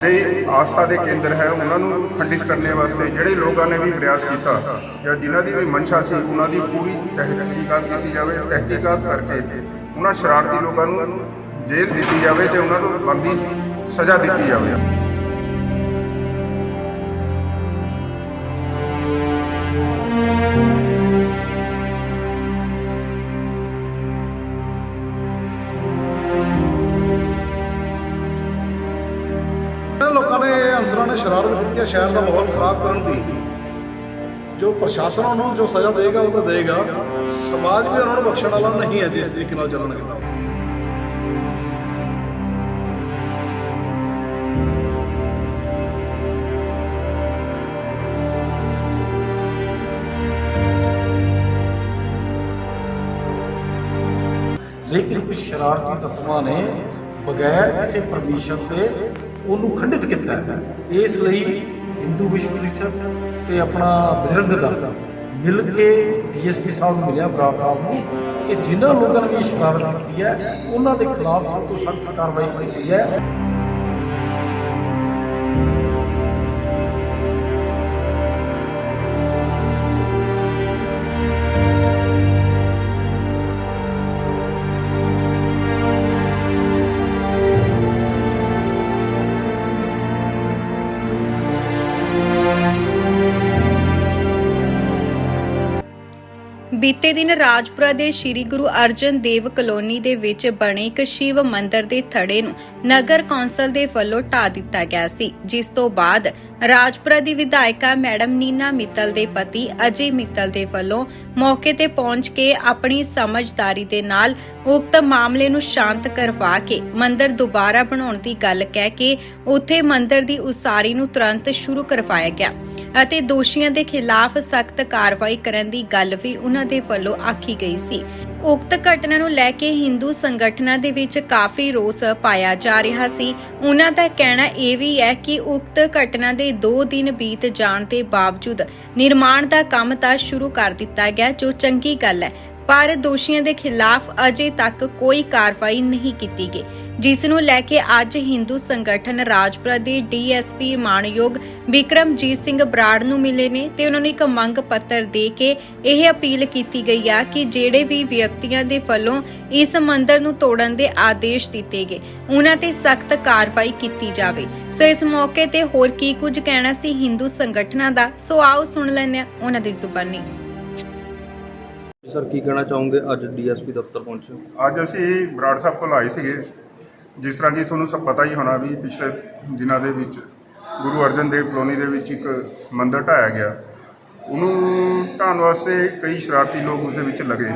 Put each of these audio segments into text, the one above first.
ਜਿਹੜੇ ਆਸਥਾ ਦੇ ਕੇਂਦਰ ਹੈ, ਉਹਨਾਂ ਨੂੰ ਖੰਡਿਤ ਕਰਨੇ ਵਾਸਤੇ ਜਿਹੜੇ ਲੋਕਾਂ ਨੇ ਵੀ ਪ੍ਰਯਾਸ ਕੀਤਾ ਜਾਂ ਜਿਨ੍ਹਾਂ ਦੀ ਵੀ ਮਨਸ਼ਾ ਸੀ, ਉਹਨਾਂ ਦੀ ਪੂਰੀ ਤਹਿਕੀਕਾਤ ਕੀਤੀ ਜਾਵੇ, ਤਹਿਕੀਕਾਤ ਕਰਕੇ ਉਹਨਾਂ ਸ਼ਰਾਰਤੀ ਲੋਕਾਂ ਨੂੰ ਜੇਲ੍ਹ ਦਿੱਤੀ ਜਾਵੇ ਤੇ ਉਹਨਾਂ ਨੂੰ ਬੰਦੀ ਸਜ਼ਾ ਦਿੱਤੀ ਜਾਵੇ। ਨੇ ਨੇ ਸ਼ਰਾਰਤ ਕੀਤੀ ਹੈ ਸ਼ਹਿਰ ਦਾ ਮਾਹੌਲ ਖਰਾਬ ਕਰਨ ਦੀ। ਜੋ ਪ੍ਰਸ਼ਾਸਨ ਉਹਨਾਂ ਜੋ ਸਜ਼ਾ ਦੇਗਾ ਉਹ ਤਾਂ ਦੇਗਾ ਸਮਾਜ ਵੀ ਉਹਨਾਂ ਨੂੰ ਬਖਸ਼ਣ ਵਾਲਾ ਨਹੀਂ ਹੈ ਜਿਸ ਤਰੀਕੇ ਨਾਲ ਚੱਲਣਗੇ ਤਾਂ ਲੇਕਿਨ ਕੁਝ ਸ਼ਰਾਰਤੀ ਤੱਤਵਾਂ ਨੇ ਬਗੈਰ ਕਿਸੇ ਪਰਮਿਸ਼ਨ ਦੇ ਉਹਨੂੰ ਖੰਡਿਤ ਕੀਤਾ ਹੈ। ਇਸ ਲਈ ਹਿੰਦੂ ਵਿਸ਼ਵ ਪਰਿਸ਼ਦ ਤੇ ਆਪਣਾ ਬਜਰੰਗ ਦਲ ਮਿਲ ਕੇ ਡੀਐਸਪੀ ਸਾਹਿਬ ਨੂੰ ਮਿਲਿਆ, ਬਰਾੜ ਸਾਹਿਬ ਨੂੰ, ਕਿ ਜਿਨ੍ਹਾਂ ਲੋਕਾਂ ਨੇ ਵੀ ਸ਼ਰਾਰਤ ਕੀਤੀ ਹੈ, ਉਹਨਾਂ ਦੇ ਖਿਲਾਫ ਸਭ ਤੋਂ ਸਖਤ ਕਾਰਵਾਈ ਕੀਤੀ ਜਾਏ। ਬੀਤੇ ਦਿਨ ਰਾਜਪੁਰਾ ਦੇ ਸ੍ਰੀ ਗੁਰੂ ਅਰਜਨ ਦੇਵ ਕਲੋਨੀ ਦੇ ਵਿੱਚ ਬਣੇ ਇੱਕ ਸ਼ਿਵ ਮੰਦਿਰ ਦੇ ਥੜੇ ਨੂੰ ਨਗਰ ਕੌਂਸਲ ਦੇ ਵੱਲੋਂ ਢਾ ਦਿੱਤਾ ਗਿਆ ਸੀ, ਜਿਸ ਤੋਂ ਬਾਅਦ ਰਾਜਪੁਰਾ ਦੀ ਵਿਧਾਇਕਾ ਮੈਡਮ ਨੀਨਾ ਮਿੱਤਲ ਦੇ ਪਤੀ ਅਜੇ ਮਿੱਤਲ ਦੇ ਵੱਲੋਂ ਮੌਕੇ ਤੇ ਪਹੁੰਚ ਕੇ ਆਪਣੀ ਸਮਝਦਾਰੀ ਦੇ ਨਾਲ ਉਕਤ ਮਾਮਲੇ ਨੂੰ ਸ਼ਾਂਤ ਕਰਵਾ ਕੇ ਮੰਦਿਰ ਦੁਬਾਰਾ ਬਣਾਉਣ ਦੀ ਗੱਲ ਕਹਿ ਕੇ ਉੱਥੇ ਮੰਦਿਰ ਦੀ ਉਸਾਰੀ ਨੂੰ ਤੁਰੰਤ ਸ਼ੁਰੂ ਕਰਵਾਇਆ ਗਿਆ ਅਤੇ ਦੋਸ਼ੀਆਂ ਦੇ ਖਿਲਾਫ ਸਖਤ ਕਾਰਵਾਈ ਕਰਨ ਦੀ ਗੱਲ ਵੀ ਉਹਨਾਂ ਦੇ ਵੱਲੋਂ ਆਖੀ ਗਈ ਸੀ। ਉਕਤ ਘਟਨਾ ਨੂੰ ਲੈ ਕੇ ਹਿੰਦੂ ਸੰਗਠਨਾਂ ਦੇ ਵਿੱਚ ਕਾਫੀ ਰੋਸ ਪਾਇਆ ਜਾ ਰਿਹਾ ਸੀ। ਉਹਨਾਂ ਦਾ ਕਹਿਣਾ ਇਹ ਵੀ ਹੈ ਕਿ ਉਕਤ ਘਟਨਾ ਦੇ 2 ਦਿਨ ਬੀਤ ਜਾਣ ਦੇ ਬਾਵਜੂਦ ਨਿਰਮਾਣ ਦਾ ਕੰਮ ਤਾਂ ਸ਼ੁਰੂ ਕਰ ਦਿੱਤਾ ਗਿਆ, ਜੋ ਚੰਗੀ ਗੱਲ ਹੈ। ਪਰ ਦੋਸ਼ੀਆਂ ਦੇ ਖਿਲਾਫ ਅਜੇ ਤੱਕ ਕੋਈ ਕਾਰਵਾਈ ਨਹੀਂ ਕੀਤੀ ਗਈ। ਜਿਸ ਨੂੰ ਲੈ ਕੇ ਅੱਜ ਹਿੰਦੂ ਸੰਗਠਨ ਰਾਜਪੁਰਾ ਦੇ ਡੀਐਸਪੀ ਮਾਨਯੋਗ ਵਿਕਰਮਜੀਤ ਸਿੰਘ ਬਰਾੜ ਨੂੰ ਮਿਲੇ ਨੇ ਤੇ ਉਹਨਾਂ ਨੂੰ ਇੱਕ ਮੰਗ ਪੱਤਰ ਦੇ ਕੇ ਇਹ ਅਪੀਲ ਕੀਤੀ ਗਈ ਆ ਕਿ ਜਿਹੜੇ ਵੀ ਵਿਅਕਤੀਆਂ ਦੇ ਵੱਲੋਂ ਇਸ ਮੰਦਿਰ ਨੂੰ ਤੋੜਨ ਦੇ ਆਦੇਸ਼ ਦਿੱਤੇ ਗਏ ਉਹਨਾਂ ਤੇ ਸਖਤ ਕਾਰਵਾਈ ਕੀਤੀ ਜਾਵੇ। ਸੋ ਇਸ ਮੌਕੇ ਤੇ ਹੋਰ ਕੀ ਕੁਝ ਕਹਿਣਾ ਸੀ ਹਿੰਦੂ ਸੰਗਠਨਾਂ ਦਾ? ਸੋ ਆਓ ਸੁਣ ਲੈਂਦੇ ਹਾਂ ਉਹਨਾਂ ਦੀ ਜ਼ੁਬਾਨੀ। ਸਰ ਕੀ ਕਹਿਣਾ ਚਾਹੋਗੇ? ਅੱਜ ਡੀਐਸਪੀ ਦਫ਼ਤਰ ਪਹੁੰਚੇ? ਅੱਜ ਅਸੀਂ ਬਰਾੜ ਸਾਹਿਬ ਕੋਲ ਆਏ ਸੀਗੇ। ਜਿਸ ਤਰ੍ਹਾਂ ਕਿ ਤੁਹਾਨੂੰ ਸਭ ਪਤਾ ਹੀ ਹੋਣਾ ਵੀ ਪਿਛਲੇ ਦਿਨਾਂ ਦੇ ਵਿੱਚ ਗੁਰੂ ਅਰਜਨ ਦੇਵ ਕਲੋਨੀ ਦੇ ਵਿੱਚ ਇੱਕ ਮੰਦਿਰ ਢਾਇਆ ਗਿਆ। ਉਹਨੂੰ ਢਾਉਣ ਵਾਸਤੇ ਕਈ ਸ਼ਰਾਰਤੀ ਲੋਕ ਉਸ ਦੇ ਵਿੱਚ ਲੱਗੇ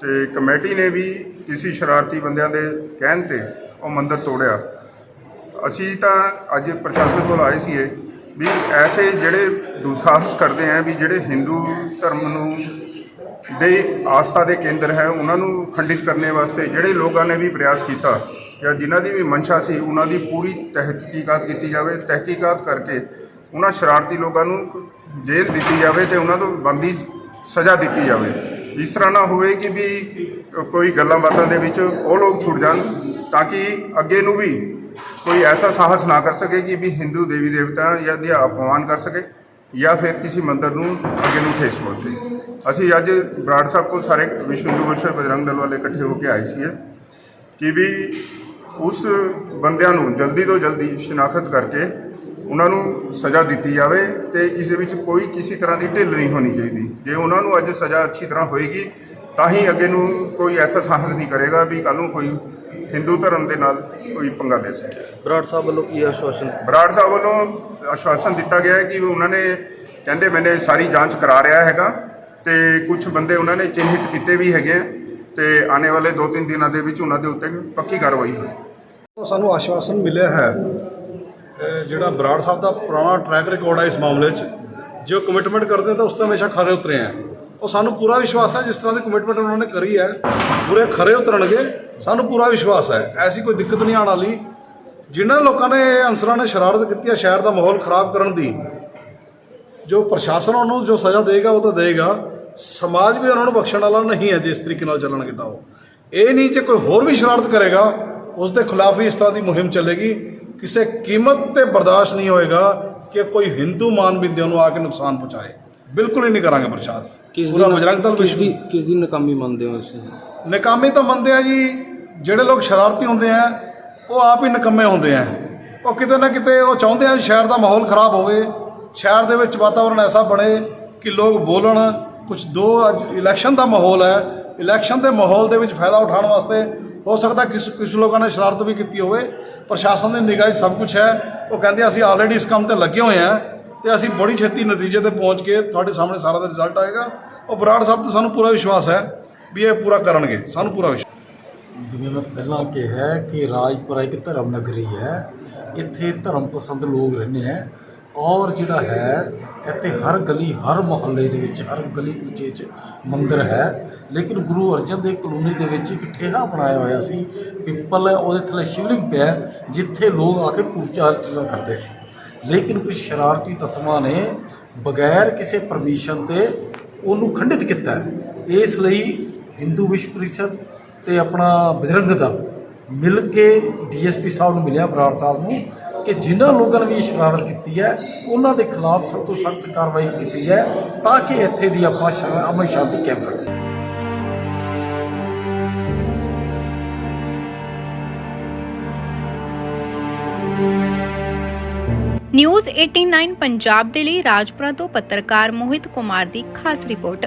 ਤੇ ਕਮੇਟੀ ਨੇ ਵੀ ਕਿਸੇ ਸ਼ਰਾਰਤੀ ਬੰਦਿਆਂ ਦੇ ਕਹਿਣ ਤੇ ਉਹ ਮੰਦਿਰ ਤੋੜਿਆ। ਅਸੀਂ ਤਾਂ ਅੱਜ ਪ੍ਰਸ਼ਾਸਨ ਕੋਲ ਆਏ ਸੀ ਇਹ ਵੀ ਐਸੇ ਜਿਹੜੇ ਦੁਸਾਹਸ ਕਰਦੇ ਆ ਵੀ ਜਿਹੜੇ ਹਿੰਦੂ ਧਰਮ ਨੂੰ ਦੇ ਆਸਥਾ ਦੇ ਕੇਂਦਰ ਹੈ, ਉਹਨਾਂ ਨੂੰ ਖੰਡਿਤ ਕਰਨੇ ਵਾਸਤੇ ਜਿਹੜੇ ਲੋਕਾਂ ਨੇ ਵੀ ਪ੍ਰਯਾਸ ਕੀਤਾ। ਜਾਂ ਜਿਨ੍ਹਾਂ ਦੀ ਵੀ ਮਨਸ਼ਾ ਸੀ, ਉਹਨਾਂ ਦੀ ਪੂਰੀ ਤਹਿਕੀਕਾਤ ਕੀਤੀ ਜਾਵੇ। ਤਹਿਕੀਕਾਤ ਕਰਕੇ ਉਹਨਾਂ ਸ਼ਰਾਰਤੀ ਲੋਕਾਂ ਨੂੰ ਜੇਲ੍ਹ ਦਿੱਤੀ ਜਾਵੇ ਤੇ ਉਹਨਾਂ ਤੋਂ ਬੰਦੀ ਸਜ਼ਾ ਦਿੱਤੀ ਜਾਵੇ। ਇਸ ਤਰ੍ਹਾਂ ਨਾ ਹੋਵੇ ਕਿ ਵੀ ਕੋਈ ਗੱਲਾਂ ਬਾਤਾਂ ਦੇ ਵਿੱਚ ਉਹ ਲੋਕ ਛੁੱਟ ਜਾਣ ਤਾਂ ਕਿ ਅੱਗੇ ਨੂੰ ਵੀ ਕੋਈ ਐਸਾ ਸਾਹਸ ਨਾ ਕਰ ਸਕੇ ਕਿ ਵੀ ਹਿੰਦੂ ਦੇਵੀ ਦੇਵਤਾ ਜਾਂ ਦੀ ਅਪਮਾਨ ਕਰ ਸਕੇ ਜਾਂ ਫਿਰ ਕਿਸੇ ਮੰਦਰ ਨੂੰ ਅੱਗੇ ਨੂੰ ਠੇਸ ਪਹੁੰਚੇ। ਅਸੀਂ ਅੱਜ ਬਰਾੜ ਸਾਹਿਬ ਕੋਲ ਸਾਰੇ ਵਿਸ਼ਵ ਹਿੰਦੂ ਵਿਸ਼ਵ ਬਜਰੰਗ ਦਲ ਵਾਲੇ ਇਕੱਠੇ ਹੋ ਕੇ ਆਏ ਸੀ ਕਿ ਵੀ ਉਸ ਬੰਦਿਆਂ ਨੂੰ ਜਲਦੀ ਤੋਂ ਜਲਦੀ ਸ਼ਨਾਖਤ ਕਰਕੇ ਉਹਨਾਂ ਨੂੰ ਸਜ਼ਾ ਦਿੱਤੀ ਜਾਵੇ ਤੇ ਇਸ ਦੇ ਵਿੱਚ ਕੋਈ ਕਿਸੇ ਤਰ੍ਹਾਂ ਦੀ ਢਿੱਲ ਨਹੀਂ ਹੋਣੀ ਚਾਹੀਦੀ। ਜੇ ਉਹਨਾਂ ਨੂੰ ਅੱਜ ਸਜ਼ਾ ਅੱਛੀ ਤਰ੍ਹਾਂ ਹੋਏਗੀ ਤਾਂ ਹੀ ਅੱਗੇ ਨੂੰ ਕੋਈ ਐਸਾ ਸਾਹਸ ਨਹੀਂ ਕਰੇਗਾ ਵੀ ਕੱਲ ਨੂੰ ਕੋਈ ਹਿੰਦੂ ਧਰਮ ਦੇ ਨਾਲ ਕੋਈ ਪੰਗਾ ਲੈ ਸਕੇ। ਬਰਾੜ ਸਾਹਿਬ ਵੱਲੋਂ ਕੀ ਆਸ਼ਵਾਸਨ? ਬਰਾੜ ਸਾਹਿਬ ਵੱਲੋਂ ਆਸ਼ਵਾਸਨ ਦਿੱਤਾ ਗਿਆ ਹੈ ਕਿ ਉਹਨਾਂ ਨੇ ਕਹਿੰਦੇ ਮੈਨੇ ਸਾਰੀ ਜਾਂਚ ਕਰਾ ਰਿਹਾ ਹੈਗਾ ਤੇ ਕੁਝ ਬੰਦੇ ਉਹਨਾਂ ਨੇ ਚਿੰਨ੍ਹਿਤ ਕੀਤੇ ਵੀ ਹੈਗੇ ਆ ਤੇ ਆਉਣੇ ਵਾਲੇ 2-3 ਦਿਨਾਂ ਦੇ ਵਿੱਚ ਉਹਨਾਂ ਦੇ ਉੱਤੇ ਪੱਕੀ ਕਾਰਵਾਈ ਹੋਈ ਸਾਨੂੰ ਆਸ਼ਵਾਸਨ ਮਿਲਿਆ ਹੈ। ਜਿਹੜਾ ਬਰਾੜ ਸਾਹਿਬ ਦਾ ਪੁਰਾਣਾ ਟਰੈਕ ਰਿਕਾਰਡ ਹੈ ਇਸ ਮਾਮਲੇ 'ਚ, ਜੋ ਕਮਿਟਮੈਂਟ ਕਰਦੇ ਤਾਂ ਉਸ ਤੇ ਹਮੇਸ਼ਾ ਖਰੇ ਉਤਰੇ ਆ। ਉਹ ਸਾਨੂੰ ਪੂਰਾ ਵਿਸ਼ਵਾਸ ਹੈ ਜਿਸ ਤਰ੍ਹਾਂ ਦੀ ਕਮਿਟਮੈਂਟ ਉਹਨਾਂ ਨੇ ਕਰੀ ਹੈ, ਪੂਰੇ ਖਰੇ ਉਤਰਨਗੇ, ਸਾਨੂੰ ਪੂਰਾ ਵਿਸ਼ਵਾਸ ਹੈ। ਐਸੀ ਕੋਈ ਦਿੱਕਤ ਨਹੀਂ ਆਉਣ ਵਾਲੀ। ਜਿਨ੍ਹਾਂ ਲੋਕਾਂ ਨੇ ਅਨਸਰਾਂ ਨੇ ਸ਼ਰਾਰਤ ਕੀਤੀ ਹੈ ਸ਼ਹਿਰ ਦਾ ਮਾਹੌਲ ਖਰਾਬ ਕਰਨ ਦੀ, ਜੋ ਪ੍ਰਸ਼ਾਸਨ ਉਹਨੂੰ ਜੋ ਸਜ਼ਾ ਦੇਗਾ ਉਹ ਤਾਂ ਦੇਗਾ। ਸਮਾਜ ਵੀ ਉਹਨਾਂ ਨੂੰ ਬਖਸ਼ਣ ਵਾਲਾ ਨਹੀਂ ਹੈ ਜਿਸ ਤਰੀਕੇ ਨਾਲ ਚੱਲਣਗੇ ਤਾਂ ਉਹ। ਇਹ ਨਹੀਂ ਜੇ ਕੋਈ ਹੋਰ ਵੀ ਸ਼ਰਾਰਤ ਕਰੇਗਾ ਉਸ ਦੇ ਖਿਲਾਫ ਵੀ ਇਸ ਤਰ੍ਹਾਂ ਦੀ ਮੁਹਿੰਮ ਚੱਲੇਗੀ। ਕਿਸੇ ਕੀਮਤ ਤੇ ਬਰਦਾਸ਼ਤ ਨਹੀਂ ਹੋਏਗਾ ਕਿ ਕੋਈ ਹਿੰਦੂ ਮਾਨਵਿੰਦਿਆਂ ਨੂੰ ਆ ਕੇ ਨੁਕਸਾਨ ਪਹੁੰਚਾਏ। ਬਿਲਕੁਲ ਹੀ ਨਹੀਂ ਕਰਾਂਗੇ ਪ੍ਰਸ਼ਾਦ। ਪੂਰਾ ਬਜਰੰਗ ਦਲ ਕਿਸ ਦੀ ਕਿਸ ਦੀ ਨਕਾਮੀ ਮੰਨਦੇ ਹੋ ਨੂੰ ਨਕਾਮੀ ਤਾਂ ਮੰਨਦੇ ਆ ਜੀ ਜਿਹੜੇ ਲੋਕ ਸ਼ਰਾਰਤੀ ਹੁੰਦੇ ਆ ਉਹ ਆਪ ਹੀ ਨਕੰਮੇ ਹੁੰਦੇ ਆ। ਉਹ ਕਿਤੇ ਨਾ ਕਿਤੇ ਉਹ ਚਾਹੁੰਦੇ ਆ ਸ਼ਹਿਰ ਦਾ ਮਾਹੌਲ ਖਰਾਬ ਹੋਵੇ ਸ਼ਹਿਰ ਦੇ ਵਿੱਚ ਵਾਤਾਵਰਣ ਐਸਾ ਬਣੇ ਕਿ ਲੋਕ ਬੋਲਣ ਕੁਝ ਦੋ ਅੱਜ ਇਲੈਕਸ਼ਨ ਦਾ ਮਾਹੌਲ ਹੈ ਇਲੈਕਸ਼ਨ ਦੇ ਮਾਹੌਲ ਦੇ ਵਿੱਚ ਫਾਇਦਾ ਉਠਾਉਣ ਵਾਸਤੇ ਹੋ ਸਕਦਾ ਕਿਸ ਕਿਸ ਲੋਕਾਂ ਨੇ ਸ਼ਰਾਰਤ ਵੀ ਕੀਤੀ ਹੋਵੇ, ਪ੍ਰਸ਼ਾਸਨ ਦੀ ਨਿਗਾਹ 'ਚ ਸਭ ਕੁਝ ਹੈ। ਉਹ ਕਹਿੰਦੇ ਅਸੀਂ ਆਲਰੇਡੀ ਇਸ ਕੰਮ ਤੇ ਲੱਗੇ ਹੋਏ ਆ ਤੇ ਅਸੀਂ ਬੜੀ ਛੇਤੀ ਨਤੀਜੇ ਤੇ ਪਹੁੰਚ ਕੇ ਤੁਹਾਡੇ ਸਾਹਮਣੇ ਸਾਰਾ ਦਾ ਰਿਜ਼ਲਟ ਆਏਗਾ। ਉਹ ਬਰਾੜ ਸਾਹਿਬ ਤੇ ਸਾਨੂੰ ਪੂਰਾ ਵਿਸ਼ਵਾਸ ਹੈ ਵੀ ਇਹ ਪੂਰਾ ਕਰਨਗੇ, ਸਾਨੂੰ ਪੂਰਾ ਵਿਸ਼ਵਾਸ ਜਿਵੇਂ ਮੈਂ ਪਹਿਲਾਂ ਕਿਹਾ ਕਿ ਰਾਜਪੁਰਾ ਇੱਕ ਧਰਮ ਨਗਰੀ ਹੈ। ਇੱਥੇ ਧਰਮ ਪਸੰਦ ਲੋਕ ਰਹਿੰਦੇ ਹੈ। ਔਰ ਜਿਹੜਾ ਹੈ, ਇੱਥੇ ਹਰ ਗਲੀ, ਹਰ ਮੁਹੱਲੇ ਦੇ ਵਿੱਚ, ਹਰ ਗਲੀ ਕੁਚੇ 'ਚ ਮੰਦਿਰ ਹੈ। ਲੇਕਿਨ ਗੁਰੂ ਅਰਜਨ ਦੇਵ ਕਲੋਨੀ ਦੇ ਵਿੱਚ ਇੱਕ ਠੇਹਾ ਬਣਾਇਆ ਹੋਇਆ ਸੀ। ਪਿੱਪਲ ਹੈ, ਉਹਦੇ ਥੱਲੇ ਸ਼ਿਵਲਿੰਗ ਪਿਆ ਜਿੱਥੇ ਲੋਕ ਆ ਕੇ ਪੂਜਾ ਅਰਚਨਾ ਕਰਦੇ ਸੀ। ਲੇਕਿਨ ਕੁਝ ਸ਼ਰਾਰਤੀ ਤੱਤਵਾਂ ਨੇ ਬਗੈਰ ਕਿਸੇ ਪਰਮਿਸ਼ਨ ਤੇ ਉਹਨੂੰ ਖੰਡਿਤ ਕੀਤਾ ਇਸ ਲਈ ਹਿੰਦੂ ਵਿਸ਼ਵ ਪਰਿਸ਼ਦ ਤੇ ਆਪਣਾ ਬਜਰੰਗ ਦਲ ਮਿਲ ਕੇ ਡੀਐਸਪੀ ਸਾਹਿਬ ਨੂੰ ਮਿਲਿਆ, ਬਰਾੜ ਸਾਹਿਬ ਨੂੰ। ਕਿ ਜਿਨ੍ਹਾਂ ਲੋਕਾਂ ਨੇ ਵੀ ਸ਼ਰਾਰਤ ਕੀਤੀ ਹੈ, ਉਹਨਾਂ ਦੇ ਖਿਲਾਫ ਸਖਤ ਤੋਂ ਸਖਤ ਕਾਰਵਾਈ ਕੀਤੀ ਜਾਏ ਤਾਂ ਕਿ ਇੱਥੇ ਦੀ ਆਪਾਂ ਅਮਨ ਸ਼ਾਂਤੀ ਕਾਇਮ ਰੱਖ ਸਕੀਏ। ਨਿਊਜ਼ 89 ਪੰਜਾਬ ਦੇ ਲਈ ਰਾਜਪੁਰਾ ਤੋਂ ਪੱਤਰਕਾਰ ਮੋਹਿਤ ਕੁਮਾਰ ਦੀ ਖਾਸ ਰਿਪੋਰਟ।